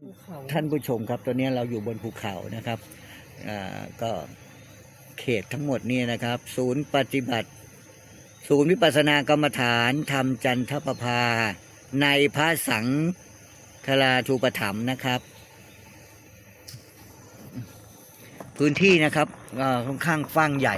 ภูเขาท่านผู้ชมครับ ตอนนี้เราอยู่บนภูเขานะครับอ่าก็เขตทั้งหมดนี่นะครับ ศูนย์ปฏิบัติ ศูนย์วิปัสสนากรรมฐานธรรมจันทประภา ในพระสังฆราชูปถัมภ์นะครับ พื้นที่นะครับอ่าค่อนข้างกว้างใหญ่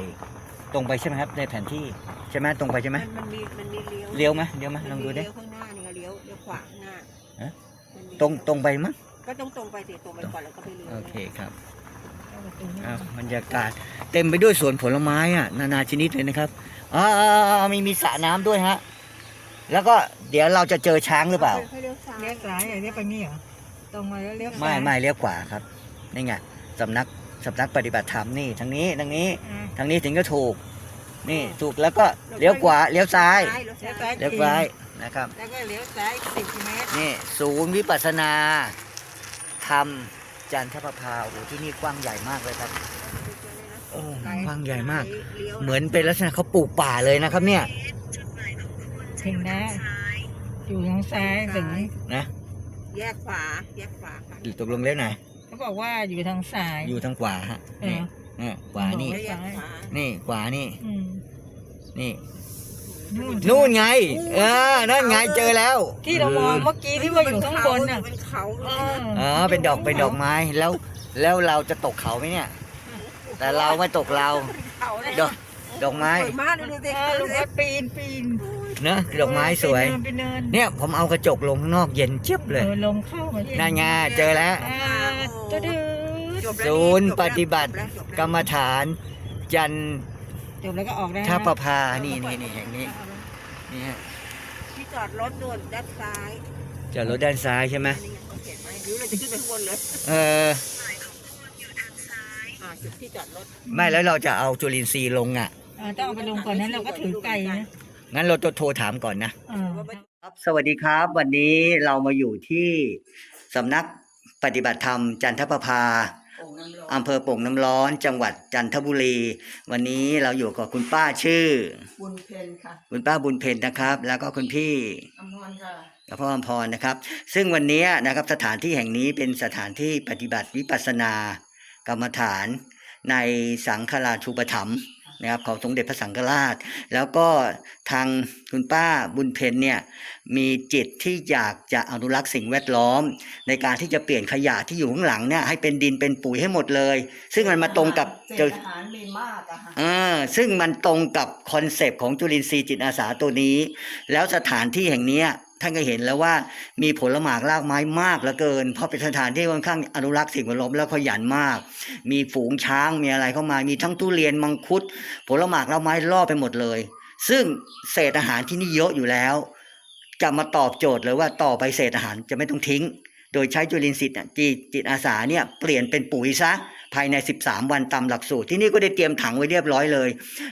ตรงไปใช่ไหมครับ ในแผนที่ใช่ไหมตรงไปใช่ไหมมันมันมีมันมีเลี้ยวเลี้ยวไหมเลี้ยวไหมลองดูดิเลี้ยวข้างหน้านี่เลี้ยวเลี้ยวขวาข้างหน้าฮะมันมีตรงตรงไปมั้ง ก็ต้องตรงไปสิตรงไปก่อนแล้วก็ไปเลี้ยวโอเคครับเอาไปตรงนี้อ้าวบรรยากาศเต็มไปด้วยสวนผลไม้อะนานาชนิดเลยนะครับอ๋ออ๋ออ๋อมีมีสระน้ำด้วยฮะ แล้วก็เดี๋ยวเราจะเจอช้างหรือเปล่าให้เลี้ยวซ้ายเลี้ยวซ้ายอะเลี้ยวไปนี่เหรอตรงมาแล้วเลี้ยวไม่ซ้ายไม่เลี้ยวขวาครับนี่ไงสำนักสำนักปฏิบัติธรรมนี่ทางนี้ทางนี้อ่าทางนี้ถึงจะถูก นี่ถูกแล้วก็เลี้ยวขวาเลี้ยวซ้ายเลี้ยวซ้ายเลี้ยวซ้ายนะครับแล้วก็เลี้ยวซ้ายสิบเมตรนี่ศูนย์วิปัสสนา ธรรมจันทประภาโอ้โหที่นี่กว้างใหญ่มากเลยครับโอ้กว้างใหญ่มากลี้ยวเหมือนเป็นลักษณะเขาปลูกป่าเลยนะครับ เนี่ยถึงนะอยู่ทางซ้ายถึงนะแยกขวาแยกขวาค่ะอยู่ตกลงเลี้ยวไหนเขาบอกว่าอยู่ทางซ้ายอยู่ทางขวาฮะเอนี่อนี่ขวานี่แยกขวานี่ขวานี่อืมนี่ นู่นนู่นไง เออ นั่นไงเจอแล้ว ที่เรามองเมื่อกี้ที่ว่าอยู่ข้างบนน่ะเป็นเขาเอออ๋อเป็นดอกเป็นดอกไม้แล้ว แล้วเราจะตกเขาไหมเนี่ย แต่เราไม่ตกเราเขาเลยดอกดอกไม้สวยมากเลยดูสิเออลุงก็ปีนปีนเนอะดอกไม้สวยไปเนินไปเนินเนี่ยผมเอากระจกลงข้างนอกเย็นเจี๊ยบเลยเออลงเข้ามาที่นั่นไงเจอแล้วอ่าตะดือจบแล้วศูนย์ปฏิบัติจบแล้วจบแล้วกรรมฐานจัน จบแล้วก็ออกได้ทประภานี่นี่นี่แห่งนี้นี่ฮะที่จอดรถด่วนด้านซ้ายจอดรถด้านซ้ายใช่ไหมนี่ไงเขาเขียนไว้หรือเราจะขึ้นไปข้างบนเลยเอออ่าจุดที่จอดรถไม่แล้วเราจะเอาจุลินทรีย์ลงอะ อ่าต้องเอาไปลงก่อนนั้นเราก็ถือไก่นะงั้นเราจะโทรถามก่อนนะเออครับสวัสดีครับวันนี้เรามาอยู่ที่สำนักปฏิบัติธรรมจันทประภา อำเภอโป่งน้ำร้อนจังหวัดจันทบุรี วันนี้เราอยู่กับคุณป้าชื่อ บุญเพนค่ะคุณป้าบุญเพ็ญนะครับ แล้วก็คุณพี่อมรค่ะกับพ่ออมพรนะครับ ซึ่งวันนี้นะครับสถานที่แห่งนี้เป็นสถานที่ปฏิบัติวิปัสสนากรรมฐานในสังฆราชูปถัมภ์ นะครับของสมเด็จพระสังฆราช แล้วก็ทางคุณป้าบุญเพ็ญเนี่ยมีจิตที่อยากจะอนุรักษ์สิ่งแวดล้อม ในการที่จะเปลี่ยนขยะที่อยู่ข้างหลังเนี่ยให้เป็นดินเป็นปุ๋ยให้หมดเลย ซึ่งมันมาตรงกับเศษอาหารมีมากอะค่ะอ่าซึ่งมันตรงกับคอนเซปต์ของจุลินทรีย์จิตอาสาตัวนี้ แล้วสถานที่แห่งเนี้ย ท่านก็เห็นแล้วว่ามีผลหมากรากไม้มากเหลือเกิน เพราะเป็นสถานที่ค่อนข้างอนุรักษ์สิ่งแวดล้อมแล้วขยันมาก มีฝูงช้างมีอะไรเข้ามา มีทั้งทุเรียนมังคุด ผลหมากรากไม้ล่อไปหมดเลย ซึ่งเศษอาหารที่นี่เยอะอยู่แล้ว จะมาตอบโจทย์เลยว่าต่อไปเศษอาหารจะไม่ต้องทิ้ง โดยใช้จุลินทรีย์จิตอาสาเนี่ยเปลี่ยนเป็นปุ๋ยซะ ภายใน 13 วันตามหลักสูตรที่นี่ก็ได้เตรียมถังไว้เรียบร้อยเลย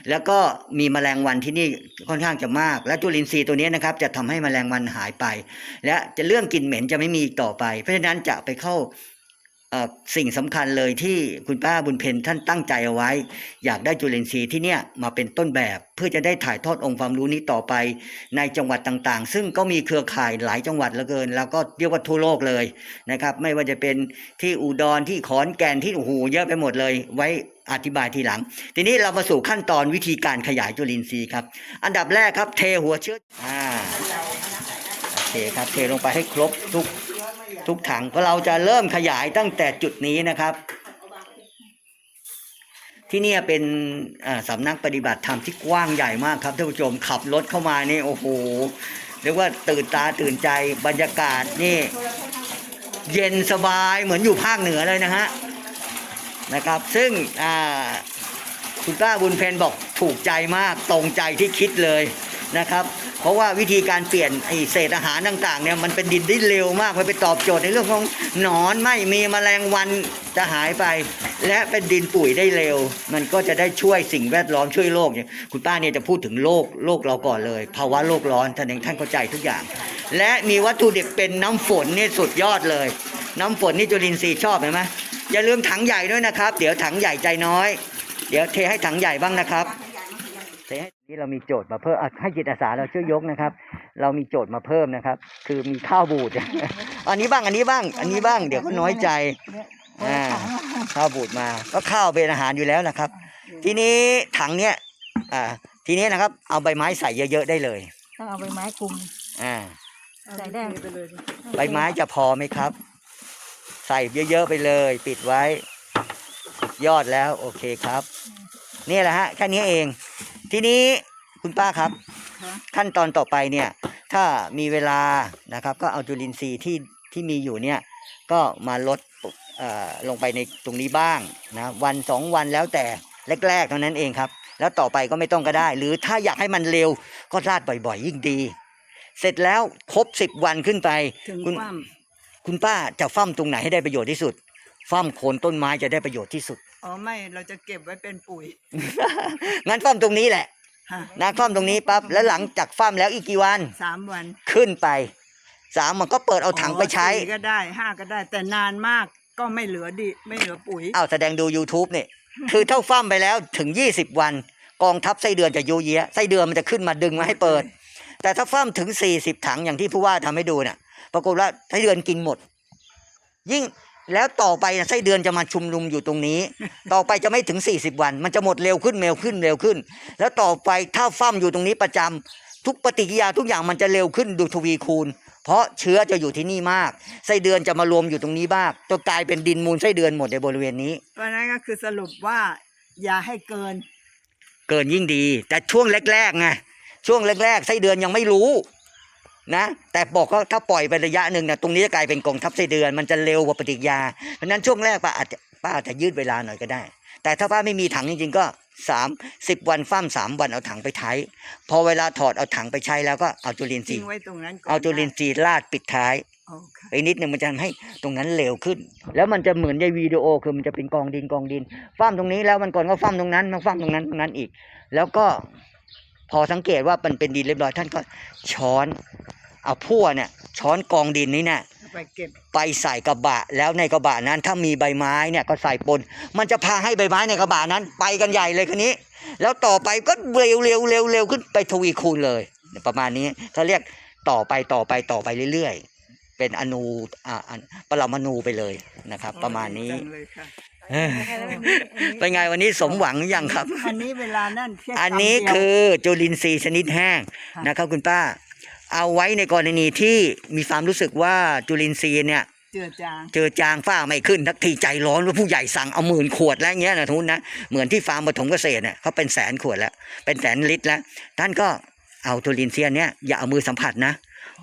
แล้วก็มีแมลงวันที่นี่ค่อนข้างจะมาก และจุลินทรีย์ตัวนี้นะครับจะทำให้แมลงวันหายไป และจะเรื่องกลิ่นเหม็นจะไม่มีต่อไป เพราะฉะนั้นจะไปเข้า สิ่งสำคัญเลยที่คุณป้าบุญเพ็ญท่านตั้งใจเอาไว้ อยากได้จุลินทรีย์ที่เนี่ยมาเป็นต้นแบบ เพื่อจะได้ถ่ายทอดองค์ความรู้นี้ต่อไป ในจังหวัดต่างๆ ซึ่งก็มีเครือข่ายหลายจังหวัดเหลือเกิน แล้วก็เรียกว่าทั่วโลกเลยนะครับ ไม่ว่าจะเป็นที่อุดรที่ขอนแก่นที่โอ้โหเยอะไปหมดเลย ไว้อธิบายทีหลัง ทีนี้เรามาสู่ขั้นตอนวิธีการขยายจุลินทรีย์ครับ อันดับแรกครับเทหัวเชื้ออ่าโอเคครับเทลงไปให้ครบทุก ทุกถังเพราะเราจะเริ่มขยายตั้งแต่จุดนี้นะครับ ที่นี่เป็นสำนักปฏิบัติธรรมที่กว้างใหญ่มากครับท่านผู้ชมขับรถเข้ามานี่โอ้โหเรียกว่าตื่นตาตื่นใจบรรยากาศนี่ เย็นสบายเหมือนอยู่ภาคเหนือเลยนะฮะนะครับ ซึ่งคุณป้าบุญเพนบอกถูกใจมากตรงใจที่คิดเลย นะครับ เพราะว่าวิธีการเปลี่ยนไอเศษอาหารต่างๆเนี่ยมันเป็นดินได้เร็วมากมันไปตอบโจทย์ในเรื่องของหนอนไม่มีแมลงวันจะหายไป และเป็นดินปุ๋ยได้เร็ว มันก็จะได้ช่วยสิ่งแวดล้อมช่วยโลกเนี่ยคุณป้าเนี่ยจะพูดถึงโลกโลกเราก่อนเลย ภาวะโลกร้อนท่านเองท่านเข้าใจทุกอย่าง และมีวัตถุดิบเป็นน้ำฝนนี่สุดยอดเลย น้ำฝนนี่จุลินทรีย์ชอบเห็นไหมอย่าลืมถังใหญ่ด้วยนะครับ เดี๋ยวถังใหญ่ใจน้อย เดี๋ยวเทให้ถังใหญ่บ้างนะครับเทให้ ที่เรามีโจทย์มาเพิ่มอะให้จิตอาสาเราช่วยยกนะครับ เรามีโจทย์มาเพิ่มนะครับ คือมีข้าวบูดอันนี้บ้างอันนี้บ้าง อันนี้บ้าง เดี๋ยวก็น้อยใจอ่าข้าวบูดมา ก็ข้าวเป็นอาหารอยู่แล้วนะครับ ทีนี้ถังเนี้ยอ่าทีนี้นะครับ เอาใบไม้ใส่เยอะๆได้เลยต้องเอาใบไม้คลุมอ่าใส่ได้ไปเลยใบไม้จะพอไหมครับ ใส่เยอะๆไปเลย ปิดไว้ยอดแล้วโอเคครับ นี่แหละฮะแค่นี้เอง ทีนี้คุณป้าครับ ขั้นตอนต่อไปเนี่ย ถ้ามีเวลานะครับ ก็เอาจุลินทรีย์ที่ที่มีอยู่เนี่ย ก็มาลดเอ่อลงไปในตรงนี้บ้างนะวันสองวันแล้วแต่แรกๆเท่านั้นเองครับ แล้วต่อไปก็ไม่ต้องก็ได้ หรือถ้าอยากให้มันเร็วก็ราดบ่อยๆ ยิ่งดี เสร็จแล้วครบสิบวันขึ้นไปถึงคุณความคุณป้าจะฟั่มตรงไหนให้ได้ประโยชน์ที่สุด ฟั่มโคนต้นไม้จะได้ประโยชน์ที่สุด อ๋อไม่เราจะเก็บไว้เป็นปุ๋ย งั้นฟั่มตรงนี้แหละฮะนะฟั่มตรงนี้ปั๊บแล้วหลังจากฟั่มแล้วอีกกี่วันสามวันขึ้นไปสามมันก็เปิดเอาถังไปใช้ อ๋อสี่ก็ได้ห้าก็ได้ แต่นานมากก็ไม่เหลือดิไม่เหลือปุ๋ยอ้าวแสดงดู YouTube เนี่ยคือเท่าฟั่มไปแล้วถึง 20 วัน กองทัพไส้เดือนจะยูเยียไส้เดือนมันจะขึ้นมาดึงมาให้เปิด แต่ถ้าฟั่มถึง 40 ถังอย่างที่ผู้ว่าทำให้ดูเนี่ยปรากฏว่าไส้เดือนกินหมด ยิ่ง แล้วต่อไปน่ะไส้เดือนจะมาชุมนุมอยู่ตรงนี้ ต่อไปจะไม่ถึง 40 วัน มันจะหมดเร็วขึ้นเร็วขึ้นเร็วขึ้น แล้วต่อไปถ้าฟั่มอยู่ตรงนี้ประจำทุกปฏิกิริยาทุกอย่างมันจะเร็วขึ้นดูทวีคูณ เพราะเชื้อจะอยู่ที่นี่มากไส้เดือนจะมารวมอยู่ตรงนี้บ้างจะกลายเป็นดินมูลไส้เดือนหมดในบริเวณนี้เพราะฉะนั้นก็คือสรุปว่าอย่าให้เกิน เกินยิ่งดี แต่ช่วงแรกๆไงช่วงแรกๆไส้เดือนยังไม่รู้ นะแต่บอกก็ถ้าปล่อยไประยะหนึ่งนะตรงนี้จะกลายเป็นกองทัพไส้เดือนมันจะเร็วกว่าปฏิกิริยาเพราะฉะนั้นช่วงแรกป้าอาจจะป้าอาจจะยืดเวลาหน่อยก็ได้ แต่ถ้าป้าไม่มีถังจริงๆก็สามสิบวันฟ้ามสามวันเอาถังไปใช้พอเวลาถอดเอาถังไปใช้แล้วก็เอาจุลินทรีทิ้งย์ไว้ตรงนั้นก่อนเอาจุลินทรีย์ราดปิดท้าย โอเคไปนิดนึงมันจะทำให้ตรงนั้นเร็วขึ้น แล้วมันจะเหมือนในวิดีโอคือมันจะเป็นกองดินกองดินฟ้ามตรงนี้แล้วมันก่อนก็ฟ้ามตรงนั้นมาฟ้ามตรงนั้นตรงนั้นอีก แล้วก็พอสังเกตว่ามันเป็นดินเรียบร้อยท่านก็ช้อน เอาพั่วเนี่ยช้อนกองดินนี้เนี่ยไปเก็บไปใส่กระบะ แล้วในกระบะนั้นถ้ามีใบไม้เนี่ยก็ใส่ปน มันจะพาให้ใบไม้ในกระบะนั้น ไปกันใหญ่เลยคันนี้ แล้วต่อไปก็เร็วเร็วเร็วเร็วขึ้นไปทวีคูณเลย ประมาณนี้เขาเรียกต่อไปต่อไปต่อไปเรื่อยๆ เป็นอนูอ่าอันปรมาณูไปเลยนะครับ ประมาณนี้จังเลยค่ะเอ้ยเป็นไงวันนี้สมหวังหรือยังครับ อันนี้เวลานั่นแค่อันนี้ำเดียวคือจุลินทรีย์ชนิดแห้งค่ะนะครับคุณป้า เอาไว้ในกรณีที่มีความรู้สึกว่าจุลินทรีย์เนี่ยเจือจางเจอจางฝ้าไม่ขึ้นทักทีใจร้อนว่าผู้ใหญ่สั่งเอาหมื่นขวดแล้วเงี้ยนะทุนนะเหมือนที่ฟาร์มปฐมเกษตรเนี่ยเขาเป็นแสนขวดแล้ว เป็นแสนลิตรแล้ว ท่านก็เอาจุลินทรีย์เนี่ยอย่าเอามือสัมผัสนะ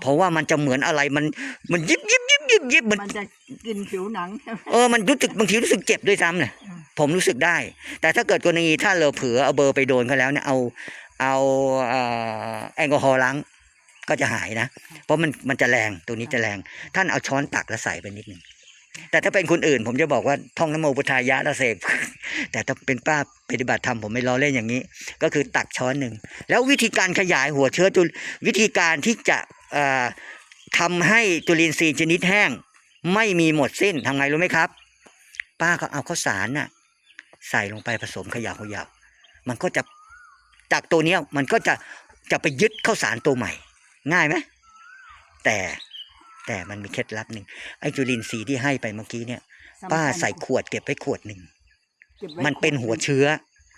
เพราะว่ามันจะเหมือนอะไรมันมันยิบยิบยิบยิบยิบมันมันจะกินผิวหนังเออมันรู้สึกบางทีรู้สึกเจ็บด้วยซ้ำเนี่ยอืมผมรู้สึกได้ แต่ถ้าเกิดกรณีถ้าเราเผื่อเอาเบอร์ไปโดนเขาแล้วเนี่ยเอาเอาเอ่อแอลกอฮอล์ล้าง ก็จะหายนะ เพราะมันมันจะแรงตัวนี้จะแรง ท่านเอาช้อนตักแล้วใส่ไปนิดหนึ่งแต่ถ้าเป็นคนอื่น ผมจะบอกว่าท่องนโมพุทธายะแล้วเสกแต่ถ้าเป็นป้าปฏิบัติธรรมผมไม่ล้อเล่นอย่างนี้ ก็คือตักช้อนหนึ่งแล้ววิธีการขยายหัวเชื้อจุลวิธีการที่จะเอ่อทำให้จุลินทรีย์ชนิดแห้ง ไม่มีหมดสิ้นทำไงรู้ไหมครับ ป้าก็เอาข้าวสารน่ะใส่ลงไปผสมขยะขยะมันก็จะจากตัวเนี้ยมันก็จะจะไปยึดข้าวสารตัวใหม่ ง่ายไหมแต่แต่มันมีเคล็ดลับหนึ่งไอ้จุลินทรีย์ที่ให้ไปเมื่อกี้เนี่ย ป้าใส่ขวดเก็บไว้ขวดหนึ่งก็บไว้มันเป็นหัวเชื้อ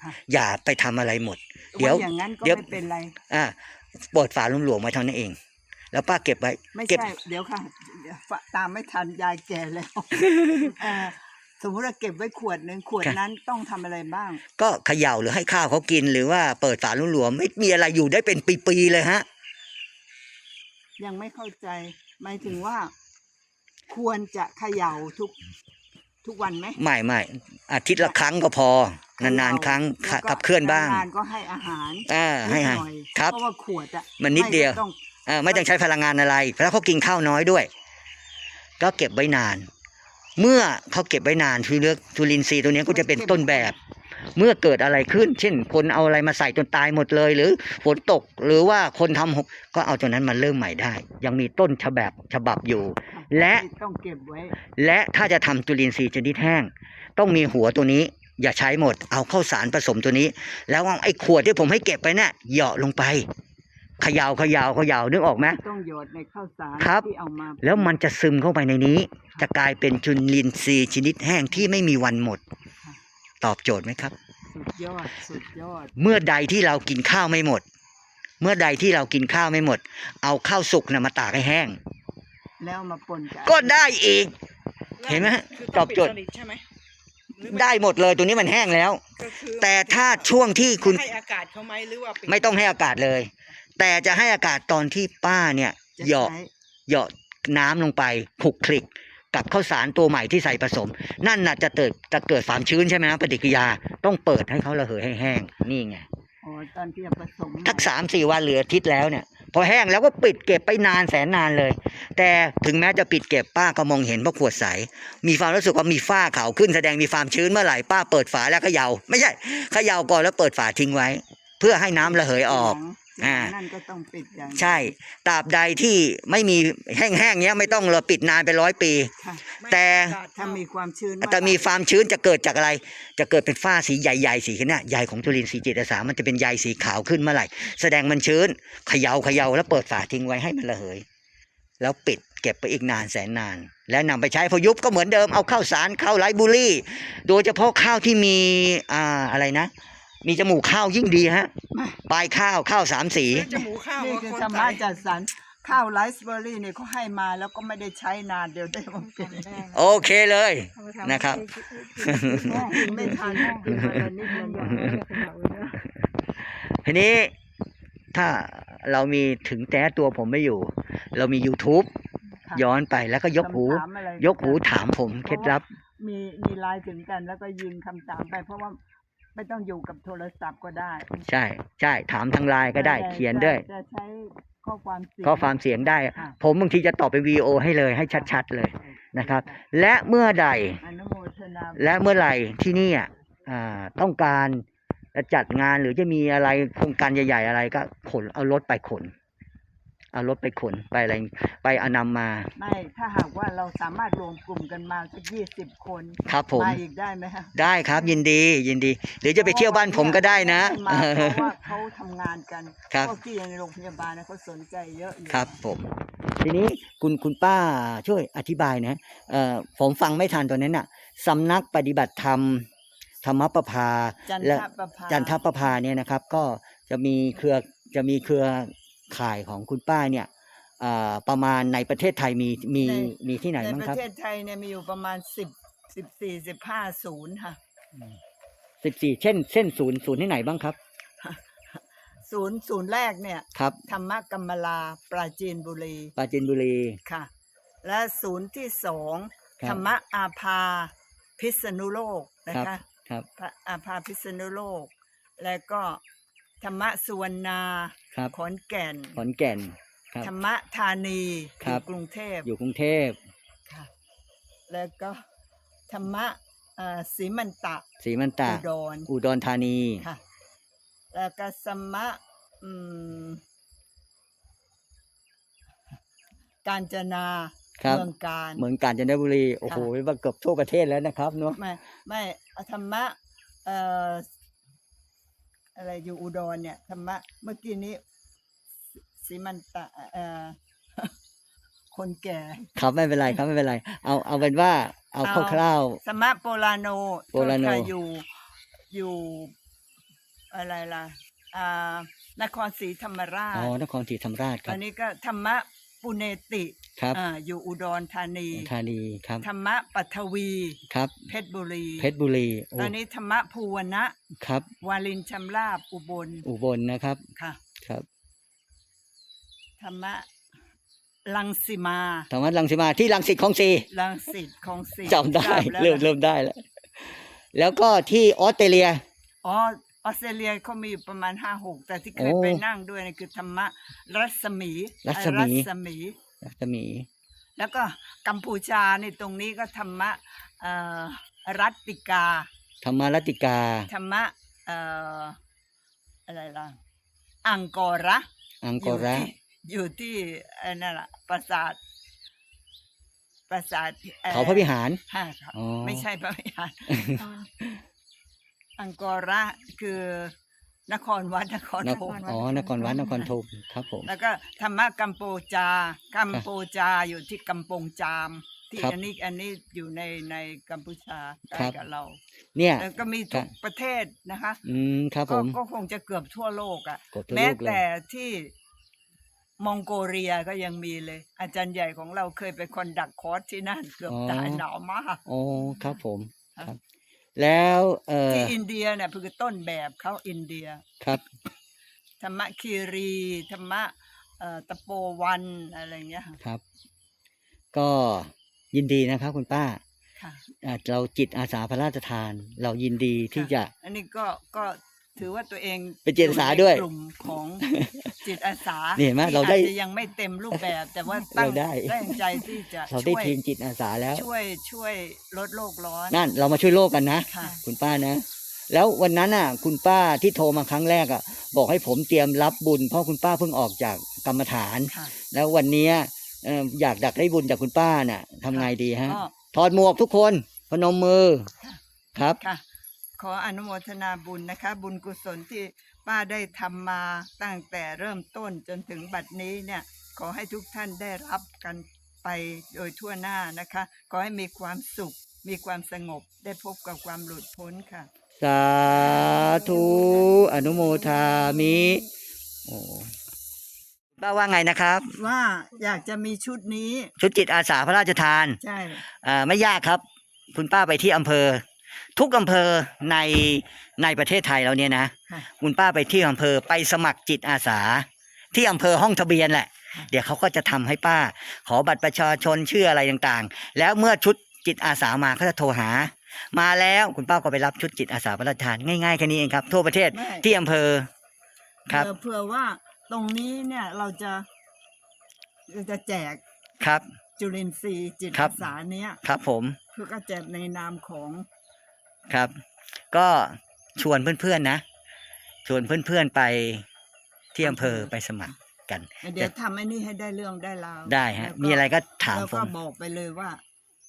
ค่ะอย่าไปทำอะไรหมด เดี๋ยวไอย่างนั้นก็เดี๋ยวไม่เป็นไรอ่าเปิดฝาหลวมๆไว้เท่านั้นเอง แล้วป้าเก็บไว้ไม่เก็บใช่เดี๋ยวค่ะเดี๋ยวฝตามไม่ทันยายแก่แล้วเอ่อสมมติเราเก็บไว้ขวดหนึ่งขวดค่ะนั้นต้องทำอะไรบ้าง ก็เขย่าหรือให้ข้าวเขากินหรือว่าเปิดฝาหลวมๆไม่มีอะไรอยู่ได้เป็นปีๆเลยฮะ ยังไม่เข้าใจ หมายถึงว่า ควรจะเขย่าทุก ทุกวันไหมไม่ไม่อาทิตย์ละครั้งก็พอนานๆครั้งแล้วก็ขับเคลื่อนบ้างนานๆก็ให้อาหารอ่าให้นิดให้หน่อยครับ เพราะว่าขวดอะมันนิดเดียว ไม่ต้องอ่าไม่ต้องใช้พลังงานอะไรแล้วเขากินข้าวน้อยด้วย ก็เก็บไว้นาน เมื่อเขาเก็บไว้นานคือเลือกจุลินทรีย์ตัวนี้ก็จะเป็นต้นแบบ เมื่อเกิดอะไรขึ้น เช่น คนเอาอะไรมาใส่จนตายหมดเลย หรือฝนตกหรือว่าคนทำหกก็เอาตัวนั้นมาเริ่มใหม่ได้ ยังมีต้นฉบับฉบับอยู่ และต้องเก็บไว้ และถ้าจะทำจุลินทรีย์ชนิดแห้ง ต้องมีหัวตัวนี้ อย่าใช้หมด เอาข้าวสารผสมตัวนี้ แล้วเอาไอ้ขวดที่ผมให้เก็บไปเนี่ยเหยาะลงไปเขยาวขยาวขยาวนึกออกไหมต้องหยอดในข้าวสารครับที่เอามาแล้วมันจะซึมเข้าไปในนี้ จะกลายเป็นจุลินทรีย์ชนิดแห้งที่ไม่มีวันหมด ตอบโจทย์ไหมครับ สุดยอด สุดยอด เมื่อใดที่เรากินข้าวไม่หมด เมื่อใดที่เรากินข้าวไม่หมด เอาข้าวสุกนะมาตากให้แห้ง แล้วเอามาปนกันก็ได้อีก เห็นไหมฮะคือตอบโจทย์ปิสนิทใช่ไหมหรือมันได้หมดเลยตัวนี้มันแห้งแล้ว ก็คือแต่ถ้าช่วงที่คุณให้อากาศเขาไหมหรือว่าปิดไม่ต้องให้อากาศเลย แต่จะให้อากาศตอนที่ป้าเนี่ย จะเหยาะใช้เหยาะน้ำลงไปคลุกคลิก กับข้าวสารตัวใหม่ที่ใส่ผสม นั่นน่ะจะเกิดจะเกิดความชื้นใช่ไหมนะปฏิกิริยาต้องเปิดให้เขาระเหยให้แห้งนี่ไงอ๋อตอนที่เอาผสมทักสามสี่วันเหลืออาทิตย์แล้วเนี่ย พอแห้งแล้วก็ปิดเก็บไปนานแสนนานเลย แต่ถึงแม้จะปิดเก็บป้าก็มองเห็นเพราะขวดใส มีความรู้สึกว่ามีฝ้าขาวขึ้นแสดงมีความชื้นเมื่อไหร่ป้าเปิดฝาแล้วเขยา่าไม่ใช่เขย่าก่อนแล้วเปิดฝาทิ้งไว้ เพื่อให้น้ำระเหยออก อ่าอ่านั่นก็ต้องปิดอย่างใช่ตราบใดที่ไม่มีแห้งๆเนี้ยไม่ต้องเราปิดนานเป็นร้อยปี ค่ะไม่แต่อากศถ้ามีความชื้นแต่มีความชื้นจะเกิดจากอะไร จะเกิดเป็นฝ้าสีใหญ่ๆสีเนี่ยใยของจุลินทรีย์จิตอาสามันจะเป็นใยสีขาวขึ้นเมื่อไหร่ แสดงมันชื้นเขยา่าเขย่าแล้วเปิดฝาทิ้งไว้ให้มันระเหย แล้วปิดเก็บไปอีกนานแสนนาน แล้วนำไปใช้พอยุบก็เหมือนเดิมเอาข้าวสารข้าวไรซ์เบุรี่ โดยเฉพาะข้าวที่มีอ่าอะไรนะ มีจมูกข้าวยิ่งดีฮะปลายข้าวข้าวสามสีซื้อจมูกข้าวนี่มาคือคนธรรมะใส่จัดสรรข้าวไรซ์เบอร์รี่เนี่ยเขาให้มาแล้วก็ไม่ได้ใช้นานเดี๋ยวได้มาเป็นโอเคเลยนะครับกินไม่ทันกินมาละนิดละหน่อยทีนี้ถ้าเรามีถึงแต่ตัวผมไม่อยู่ เรามี YouTube ค่ะย้อนไปแล้วก็ยกหูคำถามอะไรยกหูถามผมเคล็ดลับ มีมีไลน์ถึงกันแล้วก็ยิงคำถามไปเพราะว่า ไม่ต้องอยู่กับโทรศัพท์ก็ได้ใช่ใช่ถามทางไลน์ก็ได้แต่เขียนด้วยจะใช้ข้อความเสียงข้อความเสียงได้ค่ะผมบางทีจะตอบเป็นวีโอให้เลยให้ชัด ๆ เลยนะครับ และเมื่อใดอนุโมทนาและเมื่อไหร่ที่นี่อะอ่าต้องการจะจัดงานหรือจะมีอะไรโครงการใหญ่ ๆ อะไรก็ขนเอารถไปขน เอารถไปขนไปอะไรไปเอานำมา ไม่ถ้าหากว่าเราสามารถรวมกลุ่มกันมาสักยี่สิบคนครับผม มาอีกได้ไหมฮะได้ครับยินดียินดี หรือจะไปเที่ยวบ้านผมก็ได้นะ มาเพราะว่าเขาทำงานกันครับ พวกที่อยู่ในโรงพยาบาลนะเขาสนใจเยอะอยู่ครับผม ทีนี้คุณคุณป้าช่วยอธิบายนะเอ่อผมฟังไม่ทันตัวนั้นน่ะสำนักปฏิบัติธรรม ธรรมประภาจันและ ทประภาจันทประภาเนี่ยนะครับก็จะมีเครือจะมีเครือ ข่ายของคุณป้าเนี่ยเอ่อประมาณในประเทศไทยมีมีมีที่ไหนในบ้างปครับระเทศไทยเนี่ยมีอยู่ประมาณสิบสิบสี่สิบห้าศูนย์ค่ะสิบสี่เช่นเส้นศูนย์ศูนย์ที่ไหนบ้างครับศูนย์ศูนย์แรกเนี่ย ครับธรรมกัมมลาปราจีนบุรีปราจีนบุรี ค่ะ และศูนย์ที่สองครับ ธรรมอาภาพิษณุโลกนะครัคะบครับพระอาภาพิษณุโลก แล้วก็ธรรมสุวรรณา ครับ ขอนแก่น ขอนแก่น ครับ ธรรมธานีอครัยู่บ กรุงเทพอยู่กรุงเทพค่ะ แล้วก็ธรรมะเอ่อศรีมันตะศรีมันตะอุดรอุดรธานี ค่ะ แล้วก็สมะอืมกาญจนาครับ เมืองการ เมืองกาญจนบุรี โอ้โหค่ะว่าเกือบทั่วประเทศแล้วนะครับเนาะ ไม่ไม่เอาธรรมะเอ่อ อะไรอยู่อุดรเนี่ยธรรมะเมื่อกี้นี้ศศรีมันตะเอ่อคนแก่ ครับไม่เป็นไรครับไม่เป็นไร เอาเอาเป็นว่าเอาเอา คร่าว สมะโปลาโนโปลาโนก็ค่ะอยู่อยู่อะไรล่ะอ่านครศรีธรรมราๆชอ๋อนครศรีธรรมราชครัอับนนี้ก็ธรรมะปุเนติ ครับอ่าอยู่อุดรธานี ธานีครับ ธรรมะปัทวี ครับ เพชรบุรี เพชรบุรีโอ้ตอนนี้ธรรมะภูวนะครับ วาลินชำราบอุบลอุบลนะครับ ค่ะ ครับ ธรรมะลังสิมา ธรรมะรังสิมาที่รังสิตของสีลังสิตของสิจำได้ทราบแล้วเริ่มนะเริ่มได้แล้ว แล้วก็ที่ออสเตรเลีย อ๋อออสเตรเลียเขามีอยู่ประมาณห้าหกแต่ที่เคยโอ้ไปนั่งด้วยนี่คือธรรมะรัศมีรัศมีเอ่อรัศมี รัศมี แล้วก็กัมพูชาในตรงนี้ก็ธรรมะเอ่อรัตติกา ธรรมรัตติกา ธรรมะเอ่ออะไรล่ะ อังกอระ อังกอระ อยู่ที่ไอ้นั่นแหละปราสาทปราสาทอ่อเขาพระวิหารฮะครับอ๋อไม่ใช่พระวิหาร อังกอระคือ นครวัดนครนธมอ๋อนครวัดนครธมครับผม แล้วก็ธรรมะกัมโปจากัมโปจาอยู่ที่กัมปงจาม ที่ครับอันนี้อันนี้อยู่ในในกัมพูชาใกล้ครับ กับเรา เนี่ย แล้วก็มีครัทุบกประเทศนะคะอืมครับผก็ม ก็คงจะเกือบทั่วโลกอะ่ะกดทั่วแม้โลกเลยแต่ที่มองโกเลียก็ยังมีเลย อาจารย์ใหญ่ของเราเคยไปคอนดักคอร์สที่นั่นเกือบตายหนาวมากอ๋อครับผม ครับครับ แล้วเอ่อที่อินเดียเนี่ยคือต้นแบบเขาอินเดียครับ ธรรมะคีรีธรรมะเอ่อตะโปวันอะไรเงี้ยค่ะครับ ก็ยินดีนะครับคุณป้าค่ะ อ่าเราจิตอาสาพระราชทาน เรายินดีที่จะ อันนี้ก็ก็ ถือว่าตัวเองเป็นจิตอาสาด้วยอในกลุ่มของจิตอาสานี่เห็นไหมที่เราได้อจจะยังไม่เต็มรูปแบบ แต่ว่าตั้งเราได้ ตั้งใจที่จะเราได้ช่วยทีมจิตอาสาแล้ว ช่วยช่วยลดโลกร้อนนั่นเรามาช่วยโลกกันนะ ค่ะ คุณป้านะ แล้ววันนั้นน่ะ คุณป้าที่โทรมาครั้งแรกอะ บอกให้ผมเตรียมรับบุญ เพราะคุณป้าเพิ่งออกจากกรรมฐาน ค่ะ แล้ววันเนี้ยเอ่ออยากดักได้บุญจากคุณป้าน่ะทำไงดีฮะ ก็ถอดหมวกทุกคนพนมมือค่ะ ครับ ค่ะ ขออนุโมทนาบุญนะคะ บุญกุศลที่ป้าได้ทำมาตั้งแต่เริ่มต้นจนถึงบัดนี้เนี่ยขอให้ทุกท่านได้รับกันไปโดยทั่วหน้านะคะ ขอให้มีความสุข มีความสงบได้พบกับความหลุดพ้นค่ะ สาธุอนุโมทามิโอ้ป้าว่าไงนะครับ ว่าอยากจะมีชุดนี้ ชุดจิตอาสาพระราชทานใช่อ่าไม่ยากครับ คุณป้าไปที่อำเภอ ทุกอำเภอในในประเทศไทยเราเนี่ยนะค่ะคุณป้าไปที่อำเภอไปสมัครจิตอาสา ที่อำเภอห้องทะเบียนแหละค่ะเดี๋ยวเขาก็จะทำให้ป้า ขอบัตรประชาชนชื่ออะไรต่างๆ แล้วเมื่อชุดจิตอาสามาเขาจะโทรหา มาแล้วคุณป้าก็ไปรับชุดจิตอาสาพระราชทานง่ายๆแค่นี้เองครับ ทั่วประเทศไม่ที่อำเภอครับเผื่อเผื่อว่าตรงนี้เนี่ยเราจะเราจะแจกครับ จุลินทรีย์จิตครัอาบสาเนี้ยครับ ผมเพื่อก็แจกในนามของ ครับ ก็ชวนเพื่อนๆนะ ชวนเพื่อนๆไปที่อำเภอไปสมัครกันเดี๋ยวทำไอ้นี่ให้ได้เรื่องได้ราวได้ฮะแล้วมีอะไรก็ถามแล้วผก็มบอกไปเลยว่า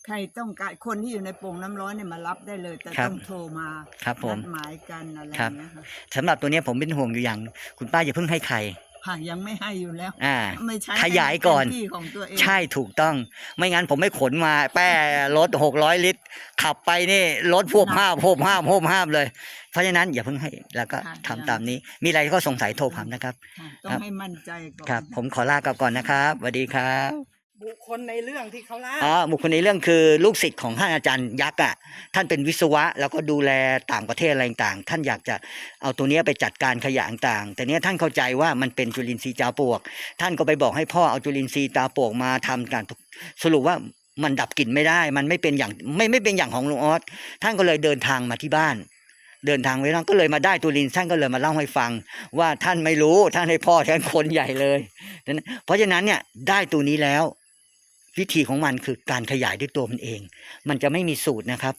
ใครต้องการคนที่อยู่ในโป่งน้ำร้อนเนี่ยมารับได้เลย แต่ครับต้องโทรมาครับผมนัดหมายกันอะไรอครับย่างเงี้ยค่ะสำหรับตัวเนี้ยผมเป็นห่วงอยู่อย่าง คุณป้าอย่าเพิ่งให้ใคร ค่ะยังไม่ให้อยู่แล้ว อ่า ไม่ใช้ขยายก่อนให้เป็ที่ของตัวเองใช่ถูกต้อง ไม่งั้นผมไม่ขนมาแป้รถหกร้อยลิตร ขับไปนี่รถพวบห้ามพวบห้ามพวบห้ามเลย เพราะฉะนั้นอย่าเพิ่งให้แล้วก็ค่ะทำตามนี้ มีอะไรก็สงสัยโทรผมนะครับ ค่ะต้อครังบให้มั่นใจก่อน ครับ ผมขอลากลับก่อนนะครับสวัสดีครับ บุคคลในเรื่องที่เขาเล่าอ๋อบุคคลในเรื่องคือลูกศิษย์ของท่านอาจารย์ยักษ์อะท่านเป็นวิศวะ แล้วก็ดูแลต่างประเทศอะไรต่างท่านอยากจะเอาตัวเนี้ยไปจัดการขยะต่างแต่เนี้ยท่านเข้าใจว่ามันเป็นจุลินทรีย์จาปลวก ท่านก็ไปบอกให้พ่อเอาจุลินทรีย์ตาปลวกมาทำการสรุปว่ามันดับกลิ่นไม่ได้ มันไม่เป็นอย่างไม่ไม่เป็นอย่างของลุงออสท่านก็เลยเดินทางมาที่บ้านเดินทางไปนั่นก็เลยมาได้จุลินท่านก็เลยมาเล่าให้ฟัง ว่าท่านไม่รู้ท่านให้พ่อแทนคนใหญ่เลย เพราะฉะนั้นเนี่ยได้ตัวนี้แล้ว วิธีของมันคือการขยายด้วยตัวมันเอง มันจะไม่มีสูตรนะครับ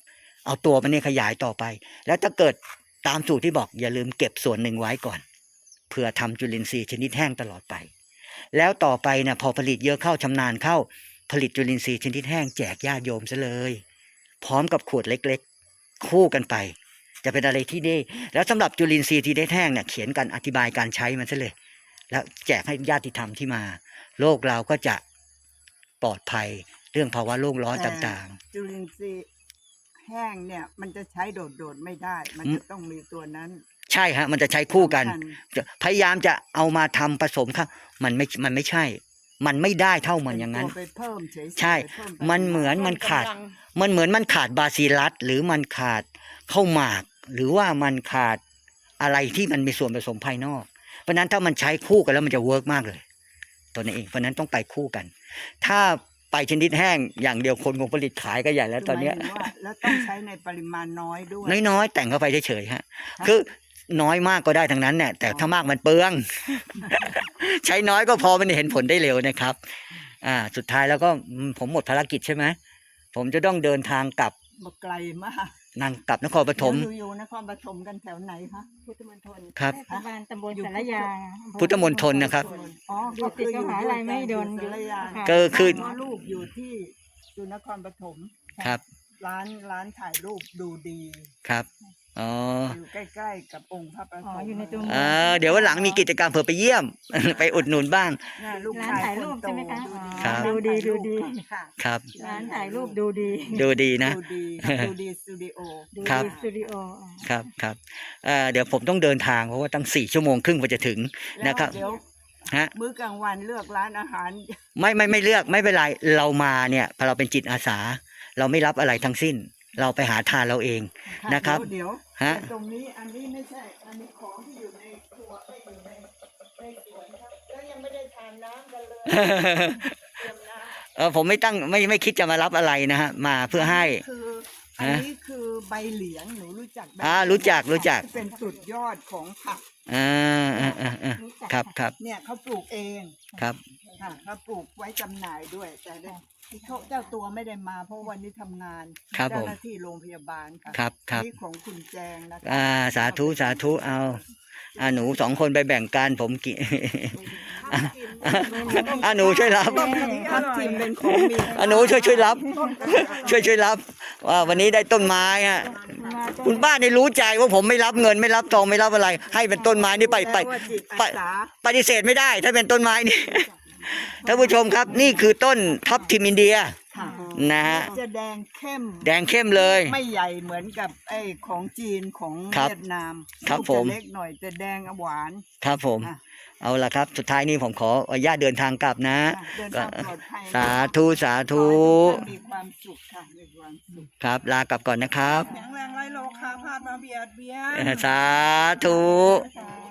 เอาตัวมันเนี่ยขยายต่อไป แล้วถ้าเกิดตามสูตรที่บอกอย่าลืมเก็บส่วนหนึ่งไว้ก่อนเพื่อทำจุลินทรีย์ชนิดแห้งตลอดไป แล้วต่อไปเนี่ยพอผลิตเยอะเข้าชำนาญเข้า ผลิตจุลินทรีย์ชนิดแห้งแจกญาติโยมซะเลย พร้อมกับขวดเล็กๆ คู่กันไป จะเป็นอะไรที่ดี แล้วสำหรับจุลินทรีย์ที่ได้แห้งเนี่ยเขียนการอธิบายการใช้มันซะเลย แล้วแจกให้ญาติธรรมที่มา โลกเราก็จะ ปลอดภัย เรื่องภาวะโลกร้อนต่างจุลินทรีย์แห้งเนี่ย มันจะใช้โดดๆไม่ได้ มันอืมจะต้องมีตัวนั้นๆใช่ฮะ มันจะใช้คู่กันสำญจะพยายามจะเอามาทำผสมครับมันไม่มันไม่ใช่ มันไม่ได้เท่ามันอย่างนั้นเป็ตัวไปเพิ่มเฉยๆใช่เพิ่ปมันเหมือนมันขาดกำลังมันเหมือนมันขาดบาซิลัสหรือมันขาดข้าวหมาก หรือว่ามันขาดอะไรที่มันมีส่วนผสมภายนอก เพราะฉะนั้นถ้ามันใช้คู่กันแล้วมันจะเวิร์กมากเลย ตัวนี้เองเพราะฉะนั้นต้องไปคู่กัน ถ้าไปชนิดแห้งอย่างเดียวคนคงผลิตขายก็ใหญ่แล้วตอนเนี้ย หมายถึงว่าแล้วต้องใช้ในปริมาณน้อยด้วย น้อยๆ แต่งเข้าไปเฉยๆฮะครับคือน้อยมากก็ได้ทั้งนั้นเนี่ยแต่ถ้ามากมันเปลือง ใช้น้อยก็พอมันเห็นผลได้เร็วนะครับ อ่า สุดท้ายแล้วก็อืมผมหมดภารกิจใช่ไหมผมจะต้องเดินทางกลับบอกไกลมาก นั่งกลับนครปฐม อยู่ๆนครปฐมกันแถวไหนคะพุทธมณฑลครับ เทศบาลตำบลสารยาพุทธมณฑลนะครับ อ๋ออยู่ติดกับมหาลัยไม่โดนอยู่สารยาค่ะ ก็คือเพราะลูกอยู่ที่อยู่นครปฐมครับ ร้านร้านถ่ายรูปดูดี ครับ อ๋ออยู่ใกล้ๆกับองค์พระประสอ๋องค์อยู่ในตัวเมืเอองอเดี๋ยววันหลังมีกิจกรรมเผื่อไปเยี่ยม ไปอุดหนุนบ้าง น่ะลูกร้านชายถ่ายครูปนโตใช่ไหมคะครับ ดูดีดูดี ค่ะครับ ร้านถ่ายรูปดูดีดูดีนะ ดูดีดูดีสตูดิโอ ดูครับ ดีสตูดิโออ๋อครับครับเอ่อเดี๋ยวผมต้องเดินทางเพราะว่าตั้งสี่ชั่วโมงครึ่งกว่าจะถึง แล้วนะครับ เดี๋ยวฮะ มื้อกลางวันเลือกร้านอาหาร ไม่ไม่ไม่เลือกไม่เป็นไรเรามาเนี่ยพอเราเป็นจิตอาสา เราไม่รับอะไรทั้งสิ้น เราไปหาทานเราเองนะครับ เดี๋ยวฮะแต่ตรงนี้อันนี้ไม่ใช่ อันนี้ของที่อยู่ในครัวไม่อยู่ในในสวนครับแล้วยังไม่ได้ทานน้ำกันเลยเตรียมน้ำเออผมไม่ตั้งไม่ไม่คิดจะมารับอะไรนะฮะมาเพื่อให้คืออันนี้คือใบเหลียงหนูรู้จักใบอ่ารู้จักรู้จักที่เป็นสุดยอดของผักอ่าอ่าอ่าอ่ารู้จักครับครับเนี่ยเขาปลูกเองครับ ค่ะเขาปลูกไว้จำหน่ายด้วย แต่ได้ที่เขาเจ้าตัวไม่ได้มา เพราะวันนี้ทำงานครับผเจ้ามหน้าที่โรงพยาบาลค่ะครับครับนี่ของคุณแจงนะคะอ่าสาธุสาธุเอาอ่าหนูสองคนไปแบ่งกันผมกินอ่าหนูช่วยรับ ทับทิมเป็นของมีอ่าหนูช่วยช่วยรับ ช่วยช่วยรับว่าวันนี้ได้ต้นไม้ฮะคุณป้าได้รู้ใจว่าผมไม่รับเงินไม่รับทองไม่รับอะไร ให้เป็นต้นไม้นี่ไปไปแปลว่าจิตไปอาสาปฏิเสธไม่ได้ ถ้าเป็นต้นไม้นี่ ท่านผู้ชมครับนี่คือต้นทับทิมอินเดียค่ะนะฮะจะแดงเข้ม แดงเข้มเลย ไม่ใหญ่เหมือนกับไอ้ของจีนของครับเวียดนามครับลูกผมจะเล็กหน่อยจะแดงหวาน ครับผม อะ เอาละครับ สุดท้ายนี้ผมขออนุญาตเดินทางกลับนะ ค่ะเดินทางปลอดภัยสาธุสาธุ ขอให้ทุกท่านมีความสุขค่ะมีความสุขครับ ลากลับก่อนนะครับ แข็งแรงไรโลคาพาดมาเบียดเบียน สาธุ ค่ะ